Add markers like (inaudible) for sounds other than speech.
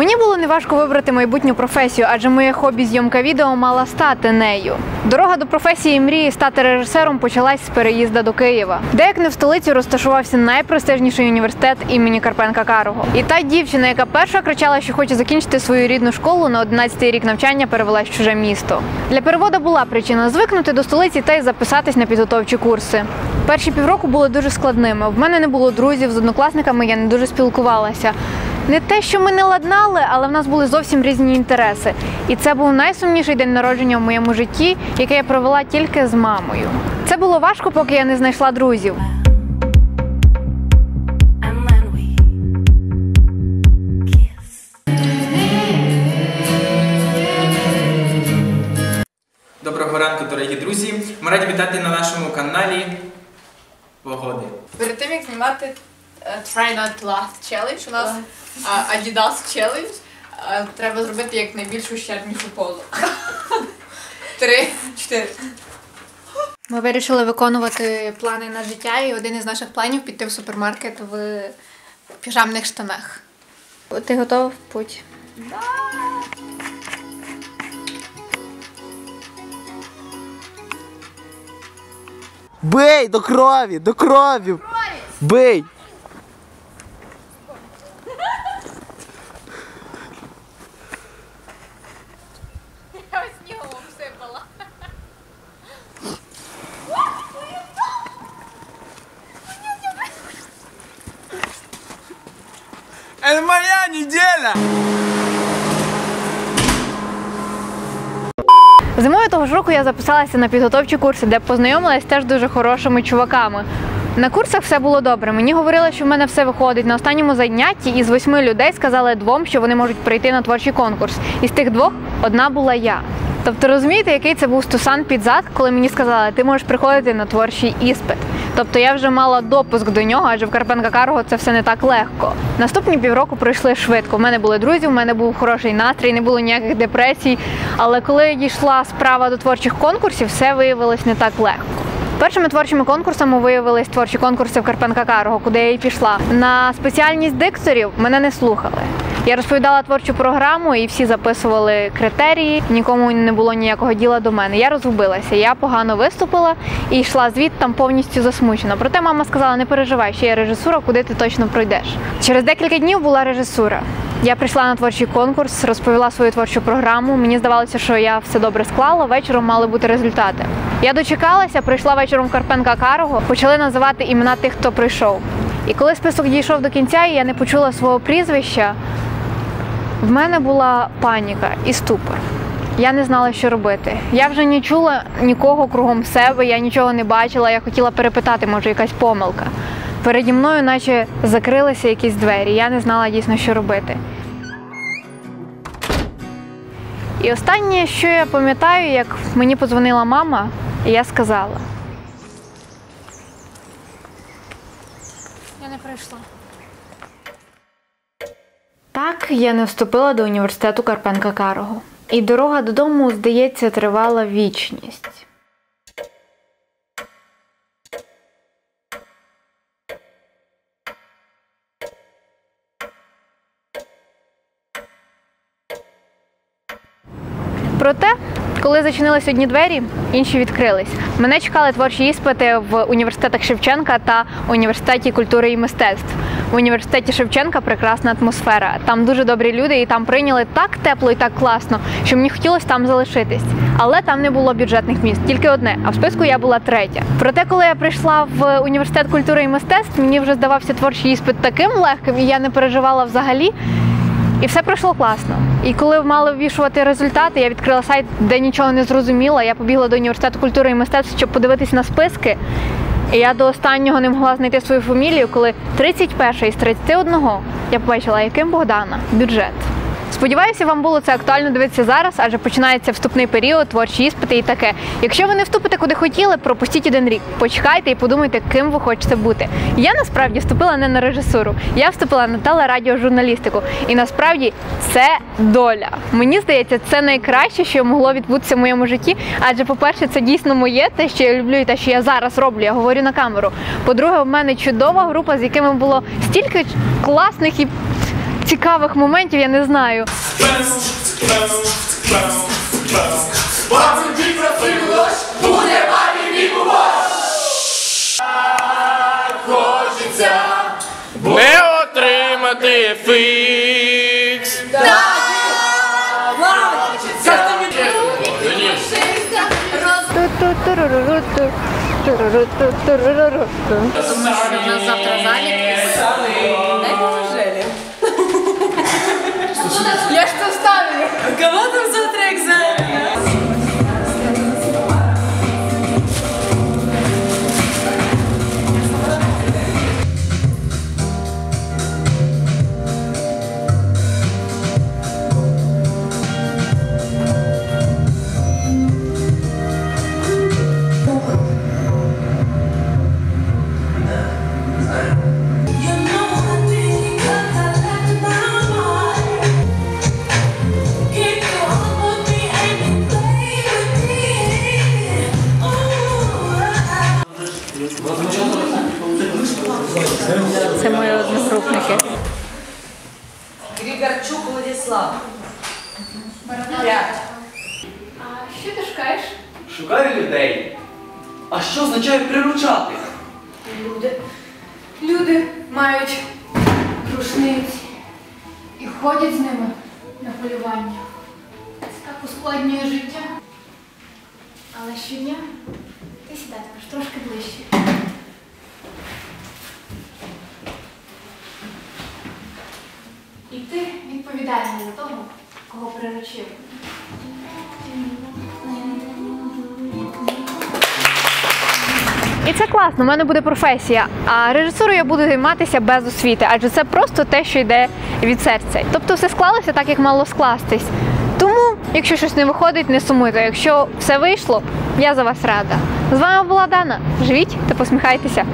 Мені було неважко вибрати майбутню професію, адже моє хобі зйомка відео мала стати нею. Дорога до професії мрії стати режисером почалась з переїзду до Києва, де як не в столиці розташувався найпрестижніший університет імені Карпенка Карого. І та дівчина, яка перша кричала, що хоче закінчити свою рідну школу на 11-й рік навчання, перевелась в чуже місто. Для переводу була причина звикнути до столиці та й записатись на підготовчі курси. Перші півроку були дуже складними. В мене не було друзів з однокласниками, я не дуже спілкувалася. Не те, що ми не ладнали, але в нас були зовсім різні інтереси. І це був найсумніший день народження в моєму житті, який я провела тільки з мамою. Це було важко, поки я не знайшла друзів. Доброго ранку, дорогі друзі! Ми раді вітати на нашому каналі Погоди. Перед тим як знімати Try Not to Laugh Challenge, у нас а, Adidas Challenge, е, треба зробити як найбільшу ущербнішу позу. (laughs) Три, чотири. Ми вирішили виконувати плани на життя, і один із наших планів піти в супермаркет в піжамних штанах. Ти готова в путь? Бей до крові, до крові. Бей. Я снігом обсипала. Це моя Зимою того ж року я записалася на підготовчі курси, де познайомилась теж дуже хорошими чуваками. На курсах все було добре. Мені говорили, що в мене все виходить. На останньому занятті із восьми людей сказали двом, що вони можуть прийти на творчий конкурс. Із тих двох одна була я. Тобто розумієте, який це був стусан під зад, коли мені сказали, ти можеш приходити на творчий іспит. Тобто я вже мала допуск до нього, адже в Карпенка Карго це все не так легко. Наступні півроку пройшли швидко. У мене були друзі, у мене був хороший настрій, не було ніяких депресій. Але коли дійшла справа до творчих конкурсів, все виявилось не так легко. Першими творчими конкурсами виявились творчі конкурси в Карпенка Карго, куди я і пішла. На спеціальність дикторів мене не слухали. Я розповідала творчу програму, і всі записували критерії. Нікому не було ніякого діла до мене. Я розгубилася. Я погано виступила і йшла звідти повністю засмучена. Проте мама сказала: не переживай, ще є режисура, куди ти точно пройдеш. Через декілька днів була режисура. Я прийшла на творчий конкурс, розповіла свою творчу програму. Мені здавалося, що я все добре склала. Вечором мали бути результати. Я дочекалася, прийшла вечором Карпенка Карого, почали називати імена тих, хто прийшов. І коли список дійшов до кінця, і я не почула свого прізвища, в мене була паніка і ступор. Я не знала, що робити. Я вже не чула нікого кругом себе, я нічого не бачила. Я хотіла перепитати, може, якась помилка. Переді мною, наче закрилися якісь двері. Я не знала дійсно, що робити. І останнє, що я пам'ятаю, як мені подзвонила мама, і я сказала: Я не прийшла. Так, я не вступила до університету Карпенка Карого. І дорога додому, здається, тривала вічність. Проте, коли зачинились одні двері, інші відкрились. Мене чекали творчі іспити в університетах Шевченка та університеті культури і мистецтв. В університеті Шевченка прекрасна атмосфера. Там дуже добрі люди, і там прийняли так тепло і так класно, що мені хотілося там залишитись. Але там не було бюджетних міст, тільки одне. А в списку я була третя. Проте, коли я прийшла в університет культури і мистецтв, мені вже здавався творчий іспит таким легким, і я не переживала взагалі. І все пройшло класно. І коли мали ввішувати результати, я відкрила сайт, де нічого не зрозуміла. Я побігла до університету культури і мистецтв, щоб подивитись на списки. І я до останнього не могла знайти свою фамілію, коли 31 із 31 я побачила, яким Богдана бюджет. Сподіваюся, вам було це актуально дивитися зараз, адже починається вступний період, творчі іспити і таке. Якщо ви не вступите куди хотіли, пропустіть один рік. Почекайте і подумайте, ким ви хочете бути. Я насправді вступила не на режисуру, я вступила на телерадіожурналістику. І насправді це доля. Мені здається, це найкраще, що могло відбутися в моєму житті. Адже, по-перше, це дійсно моє, те, що я люблю, і те, що я зараз роблю. Я говорю на камеру. По-друге, в мене чудова група, з якими було стільки класних і цікавих моментів, я не знаю. Не отримати фікс. Нас завтра залік. Я что ставлю? Кого там завтра Шукаю людей. А що означає приручати? Люди. Люди мають рушниці і ходять з ними на полювання. Це так ускладнює життя. Але щодня ти сідатимеш трошки ближче. І ти відповідальний за того, кого приручив. І це класно, в мене буде професія. А режисурою я буду займатися без освіти, адже це просто те, що йде від серця. Тобто все склалося так, як мало скластись. Тому, якщо щось не виходить, не сумуйте. Якщо все вийшло, я за вас рада. З вами була Дана. Живіть та посміхайтеся.